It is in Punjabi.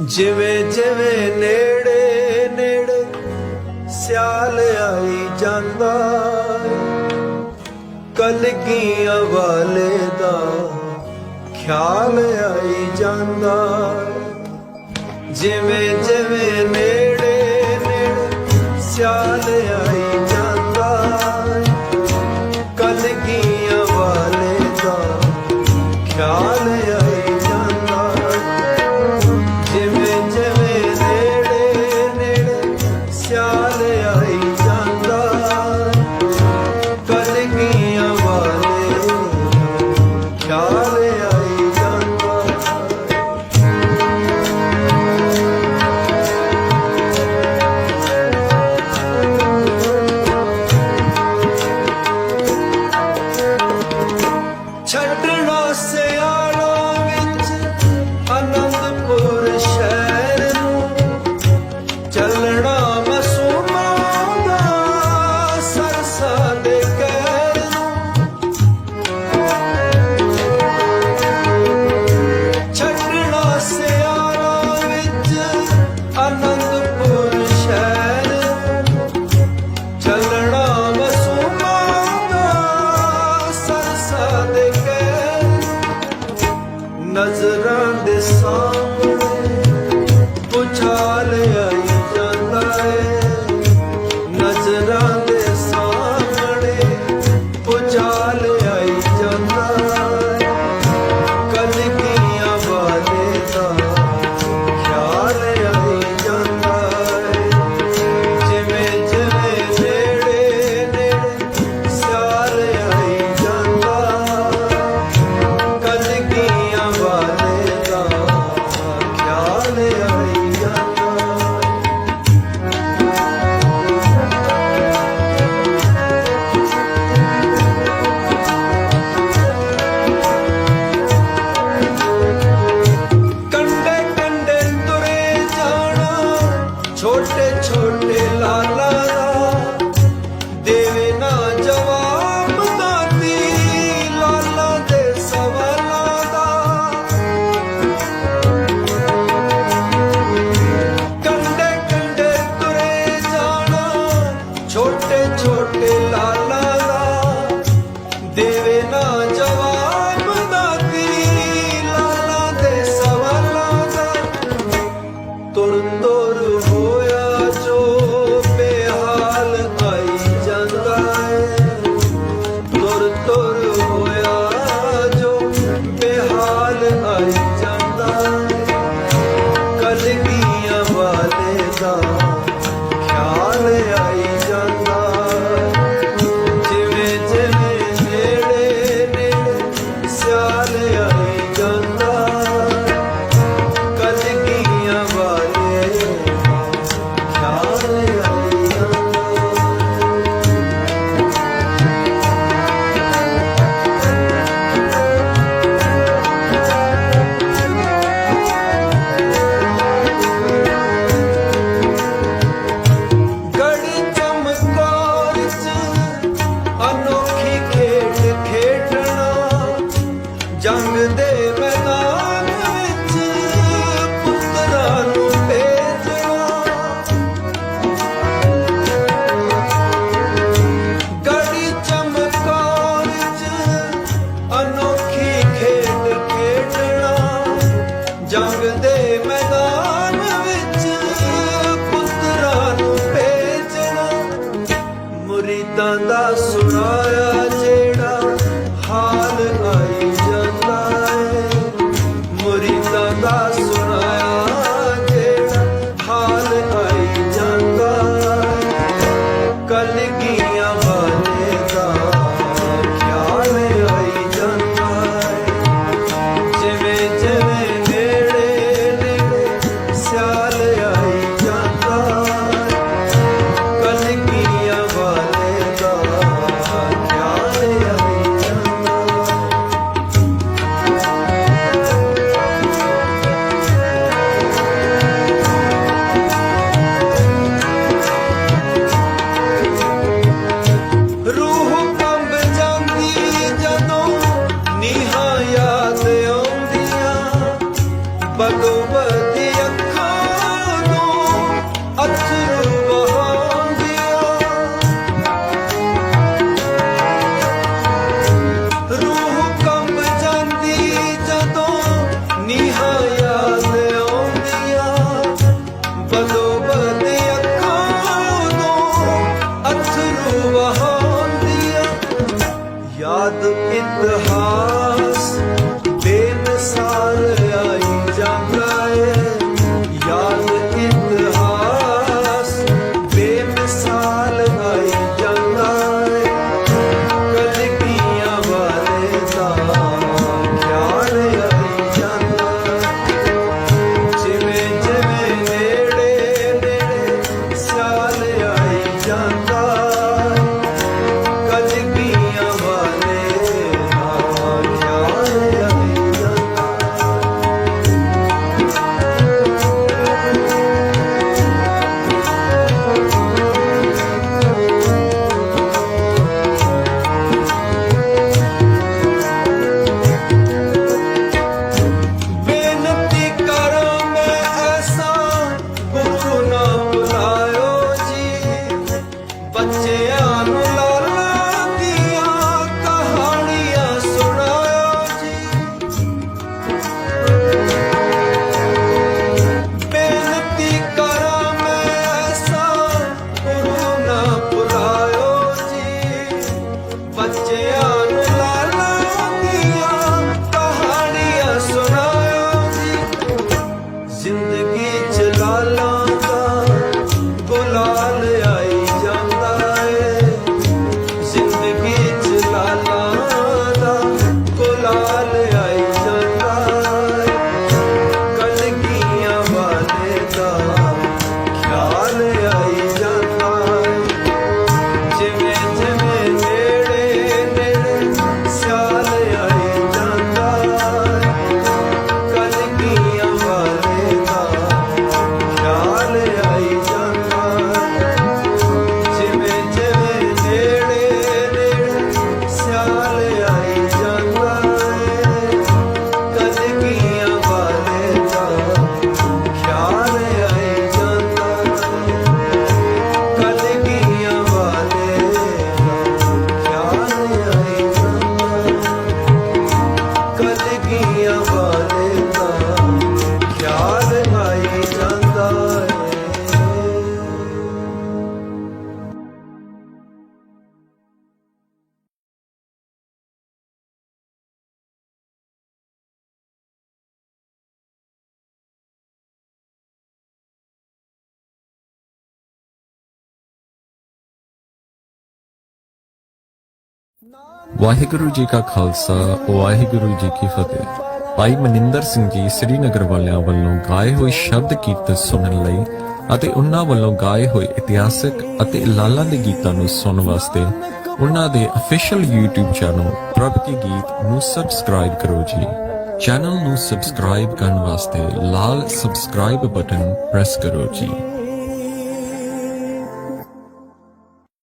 ਜਿਵੇਂ ਜਿਵੇਂ ਨੇੜੇ ਨੇੜੇ ਸਿਆਲ ਆਈ ਜਾਂਦਾ ਕਲਗੀਆਂ ਵਾਲੇ ਦਾ ਖਿਆਲ ਆਈ ਜਾਂਦਾ ਜਿਵੇਂ ਜਿਵੇਂ ਨੇੜੇ ਨੇੜੇ ਸਿਆਲ ਆਈ बाद इतहा ਵਾਹਿਗੁਰੂ ਜੀ ਕਾ ਖਾਲਸਾ, ਵਾਹਿਗੁਰੂ ਜੀ ਕੀ ਫਤਿਹ। ਭਾਈ ਮਨਿੰਦਰ ਸਿੰਘ ਜੀ ਸ੍ਰੀਨਗਰ ਵਾਲਿਆਂ ਵੱਲੋਂ ਗਾਏ ਹੋਏ ਸ਼ਬਦ ਕੀਰਤਨ ਸੁਣਨ ਲਈ ਅਤੇ ਉਹਨਾਂ ਵੱਲੋਂ ਗਾਏ ਹੋਏ ਇਤਿਹਾਸਕ ਅਤੇ ਲਾਲਾਂ ਦੇ ਗੀਤਾਂ ਨੂੰ ਸੁਣਨ ਵਾਸਤੇ ਉਹਨਾਂ ਦੇ ਅਫੀਸ਼ੀਅਲ YouTube ਚੈਨਲ ਪ੍ਰਭ ਕੀ ਗੀਤ ਨੂੰ ਸਬਸਕ੍ਰਾਈਬ ਕਰੋ ਜੀ। ਚੈਨਲ ਨੂੰ ਸਬਸਕ੍ਰਾਈਬ ਕਰਨ ਵਾਸਤੇ ਲਾਲ ਸਬਸਕ੍ਰਾਈਬ ਬਟਨ ਪ੍ਰੈਸ ਕਰੋ ਜੀ।